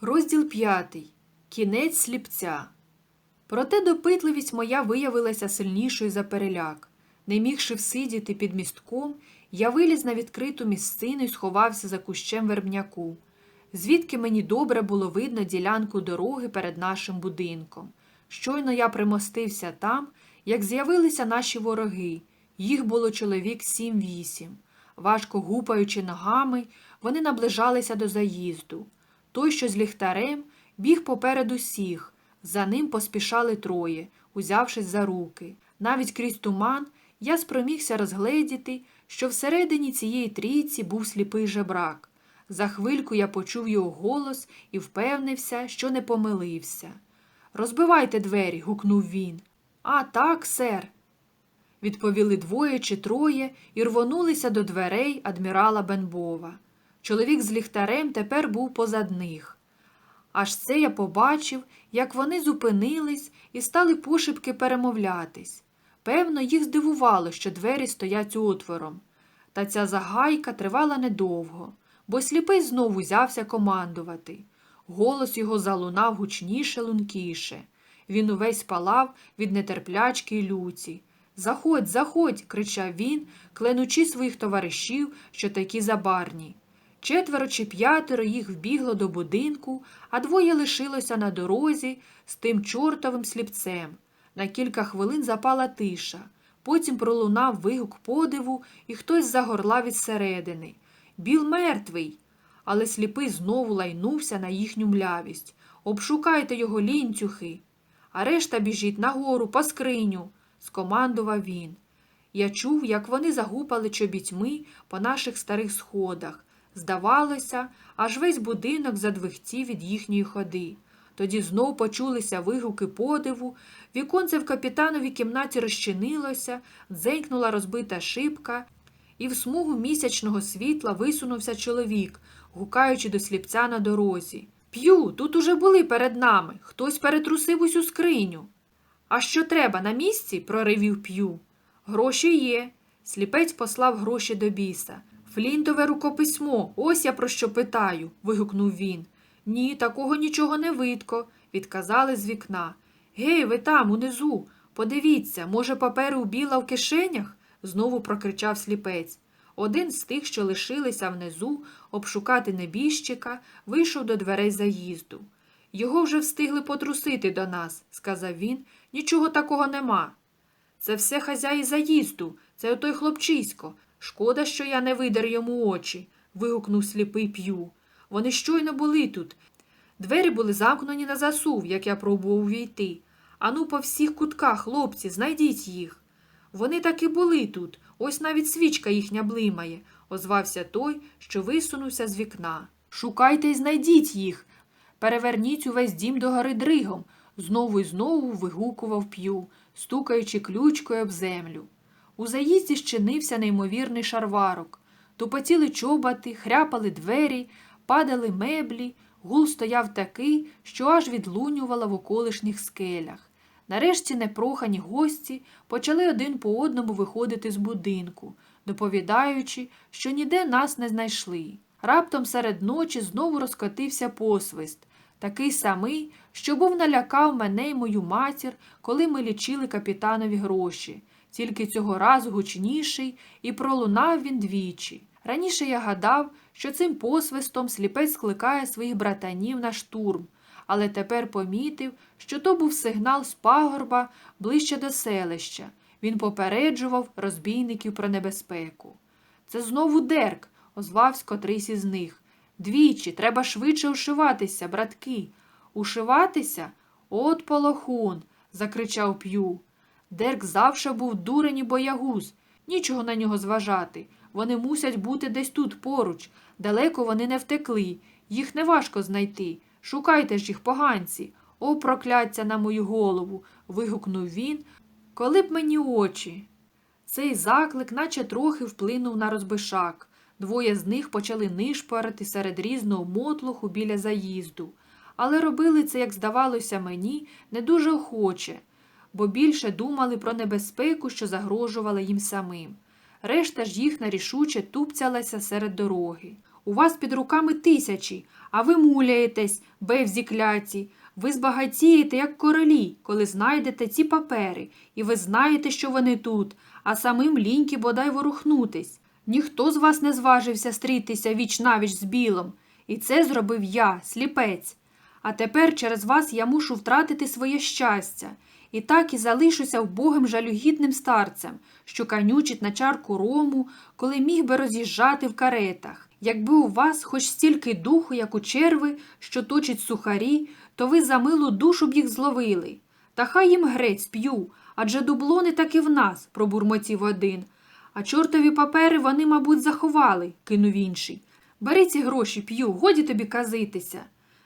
Розділ п'ятий. Кінець сліпця. Проте допитливість моя виявилася сильнішою за переляк. Не мігши всидіти під містком, я виліз на відкриту місцину і сховався за кущем вербняку, звідки мені добре було видно ділянку дороги перед нашим будинком. Щойно я примостився там, як з'явилися наші вороги. Їх було чоловік сім-вісім. Важко гупаючи ногами, вони наближалися до заїзду. Той, що з ліхтарем, біг попереду всіх. За ним поспішали троє, узявшись за руки. Навіть крізь туман я спромігся розгледіти, що всередині цієї трійці був сліпий жебрак. За хвильку я почув його голос і впевнився, що не помилився. Розбивайте двері, гукнув він. А так, сер. Відповіли двоє чи троє і рвонулися до дверей адмірала Бенбова. Чоловік з ліхтарем тепер був позад них. Аж це я побачив, як вони зупинились і стали пошепки перемовлятись. Певно, їх здивувало, що двері стоять отвором. Та ця загайка тривала недовго, бо сліпий знову взявся командувати. Голос його залунав гучніше, лункіше. Він увесь палав від нетерплячки й люті. Заходь, заходь, кричав він, кленучи своїх товаришів, що такі забарні. Четверо чи п'ятеро їх вбігло до будинку, а двоє лишилося на дорозі з тим чортовим сліпцем. На кілька хвилин запала тиша. Потім пролунав вигук подиву, і хтось загорлав від середини. Біл мертвий. Але сліпий знову лайнувся на їхню млявість. Обшукайте його лінцюхи. А решта біжіть нагору, по скриню, скомандував він. Я чув, як вони загупали чобітьми по наших старих сходах. Здавалося, аж весь будинок задвихтів від їхньої ходи. Тоді знов почулися вигуки подиву, віконце в капітановій кімнаті розчинилося, дзенькнула розбита шибка, і в смугу місячного світла висунувся чоловік, гукаючи до сліпця на дорозі. П'ю, тут уже були перед нами. Хтось перетрусив усю скриню. А що треба на місці? проривів п'ю. Гроші є. Сліпець послав гроші до біса. Флінтове рукописьмо, ось я про що питаю. вигукнув він. Ні, такого нічого не видко, відказали з вікна. Гей, ви там, унизу. Подивіться, може, папери у біла в кишенях? знову прокричав сліпець. Один з тих, що лишилися внизу, обшукати небіжчика, вийшов до дверей заїзду. Його вже встигли потрусити до нас, сказав він. Нічого такого нема. Це все хазяї заїзду, це отой хлопчисько. Шкода, що я не видер йому очі, вигукнув сліпий п'ю. Вони щойно були тут. Двері були замкнені на засув, як я пробував увійти. Ану, по всіх кутках, хлопці, знайдіть їх. Вони таки були тут, ось навіть свічка їхня блимає, озвався той, що висунувся з вікна. Шукайте й знайдіть їх. Переверніть увесь дім догори дригом, знову і знову вигукував п'ю, стукаючи ключкою об землю. У заїзді щинився неймовірний шарварок. Тупотіли чоботи, хряпали двері, падали меблі, гул стояв такий, що аж відлунювала в околишніх скелях. Нарешті непрохані гості почали один по одному виходити з будинку, доповідаючи, що ніде нас не знайшли. Раптом серед ночі знову розкотився посвист, такий самий, що був налякав мене й мою матір, коли ми лічили капітанові гроші, тільки цього разу гучніший, і пролунав він двічі. Раніше я гадав, що цим посвистом сліпець скликає своїх братанів на штурм, але тепер помітив, що то був сигнал з пагорба ближче до селища. Він попереджував розбійників про небезпеку. Це знову дерк, озвався котрийсь із них. Двічі, треба швидше ушиватися, братки. Ушиватися? От полохун, закричав п'ю. Дерк завше був дурень і боягуз. Нічого на нього зважати. Вони мусять бути десь тут поруч. Далеко вони не втекли. Їх неважко знайти. Шукайте ж їх, поганці. О, прокляття на мою голову. вигукнув він. Коли б мені очі. Цей заклик наче трохи вплинув на розбишак. Двоє з них почали нишпорити серед різного мотлуху біля заїзду, але робили це, як здавалося мені, не дуже охоче, бо більше думали про небезпеку, що загрожувала їм самим. Решта ж їх нарішуче тупцялася серед дороги. У вас під руками тисячі, а ви муляєтесь, бевзі кляті. Ви збагатієте, як королі, коли знайдете ці папери, і ви знаєте, що вони тут, а самим ліньки бодай ворухнутись. Ніхто з вас не зважився стрітися віч навіч з білом, і це зробив я, сліпець. А тепер через вас я мушу втратити своє щастя, і так і залишуся вбогим жалюгідним старцем, що канючить на чарку рому, коли міг би роз'їжджати в каретах. Якби у вас хоч стільки духу, як у черви, що точить сухарі, то ви за милу душу б їх зловили. Та хай їм грець п'ю, адже дублони так і в нас, пробурмотів один. А чортові папери вони, мабуть, заховали, кинув інший. Бери ці гроші, п'ю, годі тобі казитися.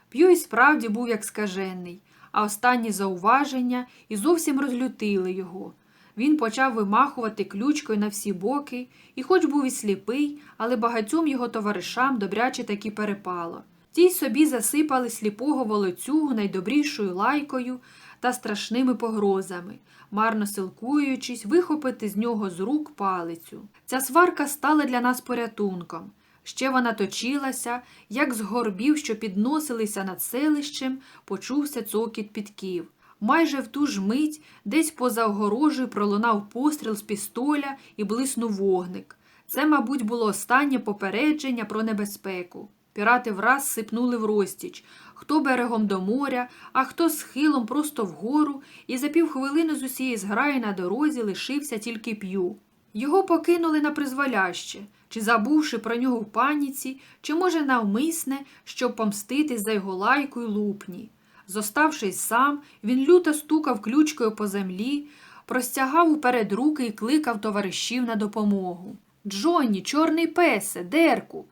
П'ю і справді був як скажений, а останні зауваження і зовсім розлютили його. Він почав вимахувати ключкою на всі боки, і хоч був і сліпий, але багатьом його товаришам добряче таки перепало. Ті собі засипали сліпого волоцюгу найдобрішою лайкою та страшними погрозами, марно силкуючись вихопити з нього з рук палицю. Ця сварка стала для нас порятунком. Ще вона точилася, як з горбів, що підносилися над селищем, почувся цокіт підків. Майже в ту ж мить десь поза огорожею пролунав постріл з пістоля і блиснув вогник. Це, мабуть, було останнє попередження про небезпеку. Пірати враз сипнули в розтіч, хто берегом до моря, а хто схилом просто вгору, і за півхвилини з усієї зграї на дорозі лишився тільки п'ю. Його покинули на призволяще, чи забувши про нього в паніці, чи, може, навмисне, щоб помститись за його лайку й лупні. Зоставшись сам, він люто стукав ключкою по землі, простягав уперед руки і кликав товаришів на допомогу. Джонні, чорний песе, дерку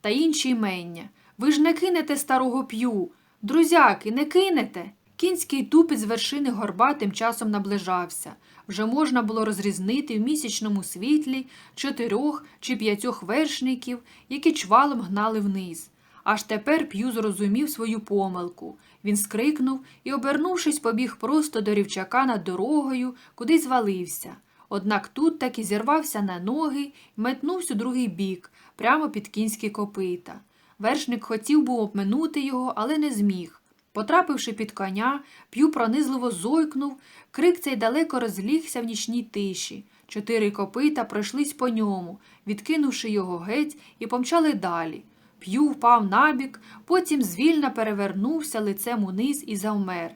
та інші імення. Ви ж не кинете старого п'ю. Друзяки, не кинете. Кінський тупець з вершини горба тим часом наближався. Вже можна було розрізнити в місячному світлі чотирьох чи п'ятьох вершників, які чвалом гнали вниз. Аж тепер П'ю зрозумів свою помилку. Він скрикнув і, обернувшись, побіг просто до рівчака над дорогою, куди звалився. Однак тут таки зірвався на ноги і метнувся у другий бік, прямо під кінські копита. Вершник хотів був обминути його, але не зміг. Потрапивши під коня, п'ю пронизливо зойкнув, крик цей далеко розлігся в нічній тиші. Чотири копита пройшлись по ньому, відкинувши його геть, і помчали далі. П'ю впав набік, потім звільно перевернувся лицем униз і завмер.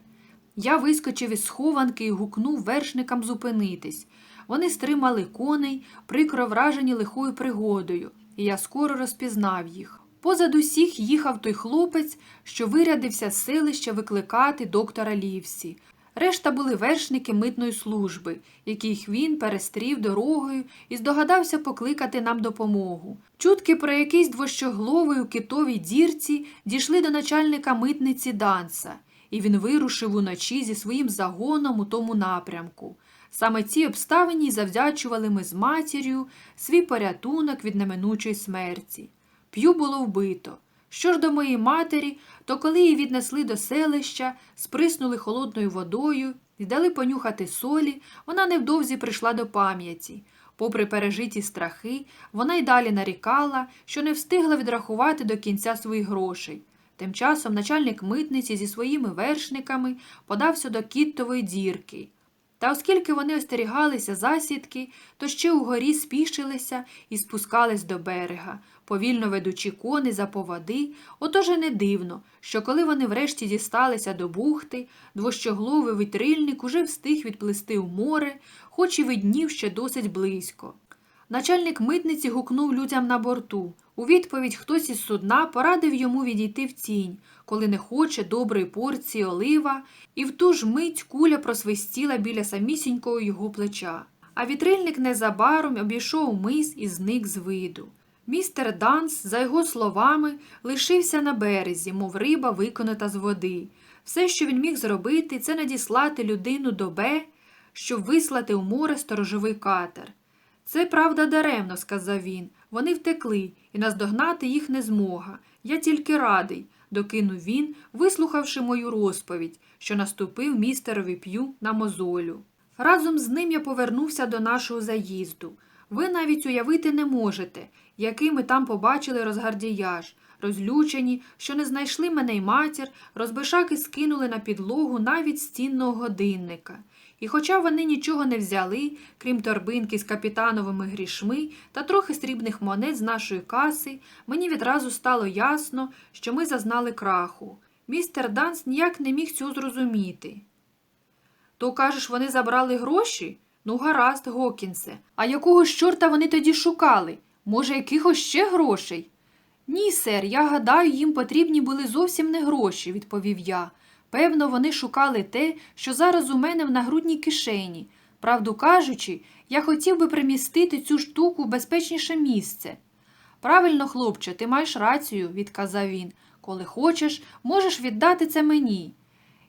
Я вискочив із схованки і гукнув вершникам зупинитись. Вони стримали коней, прикро вражені лихою пригодою, і я скоро розпізнав їх. Позад усіх їхав той хлопець, що вирядився з селища викликати доктора Лівсі. Решта були вершники митної служби, яких він перестрів дорогою і здогадався покликати нам допомогу. Чутки про якийсь двощогловий у китовій дірці дійшли до начальника митниці Данса, і він вирушив уночі зі своїм загоном у тому напрямку. Саме ці обставині завдячували ми з матір'ю свій порятунок від неминучої смерті. П'ю було вбито. Що ж до моєї матері, то коли її віднесли до селища, сприснули холодною водою і дали понюхати солі, вона невдовзі прийшла до пам'яті. Попри пережиті страхи, вона й далі нарікала, що не встигла відрахувати до кінця своїх грошей. Тим часом начальник митниці зі своїми вершниками подався до кіттової дірки. Та оскільки вони остерігалися засідки, то ще угорі спішилися і спускались до берега, повільно ведучи кони за поводи, отож і не дивно, що коли вони врешті дісталися до бухти, двощогловий вітрильник уже встиг відплисти в море, хоч і виднів ще досить близько. Начальник митниці гукнув людям на борту. У відповідь хтось із судна порадив йому відійти в тінь, коли не хоче доброї порції олива, і в ту ж мить куля просвистіла біля самісінького його плеча. А вітрильник незабаром обійшов мис і зник з виду. Містер Данс, за його словами, лишився на березі, мов риба, виконата з води. Все, що він міг зробити, це надіслати людину до Б, щоб вислати у море сторожовий катер. Це правда даремно, сказав він. Вони втекли, і наздогнати їх не змога. Я тільки радий, докинув він, вислухавши мою розповідь, що наступив містерові п'ю на мозолю. Разом з ним я повернувся до нашого заїзду. Ви навіть уявити не можете, який ми там побачили розгардіяж. Розлючені, що не знайшли мене й матір, розбишаки скинули на підлогу навіть стінного годинника. І хоча вони нічого не взяли, крім торбинки з капітановими грішми та трохи срібних монет з нашої каси, мені відразу стало ясно, що ми зазнали краху. Містер Данс ніяк не міг цього зрозуміти. То кажеш, вони забрали гроші? Ну, гаразд, Гокінсе. А якого ж чорта вони тоді шукали? Може, якихось ще грошей? Ні, сер, я гадаю, їм потрібні були зовсім не гроші, відповів я. Певно, вони шукали те, що зараз у мене в нагрудній кишені. Правду кажучи, я хотів би примістити цю штуку в безпечніше місце. Правильно, хлопче, ти маєш рацію, відказав він. Коли хочеш, можеш віддати це мені.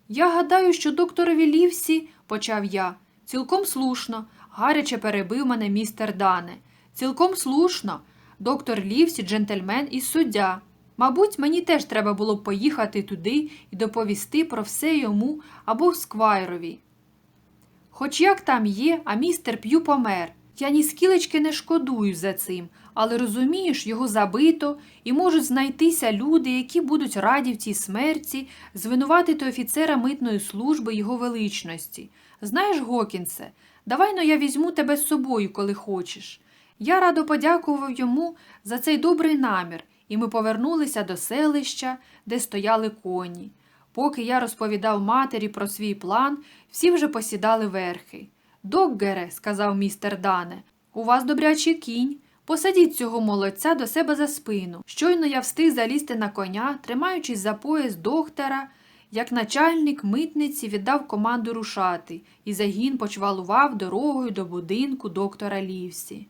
Я гадаю, що докторові Лівсі, почав я. Цілком слушно, гаряче перебив мене містер Дане. Цілком слушно. Доктор Лівсі, джентльмен і суддя. Мабуть, мені теж треба було б поїхати туди і доповісти про все йому або сквайрові. Хоч як там є, а містер П'ю помер. Я ні скілечки не шкодую за цим, але розумієш, його забито, і можуть знайтися люди, які будуть раді в цій смерті звинуватити офіцера митної служби його величності. Знаєш, Гокінсе, давай но я візьму тебе з собою, коли хочеш. Я радо подякував йому за цей добрий намір, і ми повернулися до селища, де стояли коні. Поки я розповідав матері про свій план, всі вже посідали верхи. Доггере, сказав містер Дане, у вас добрячий кінь. Посадіть цього молодця до себе за спину. Щойно я встиг залізти на коня, тримаючись за пояс доктора, як начальник митниці віддав команду рушати, і загін почвалував дорогою до будинку доктора Лівсі.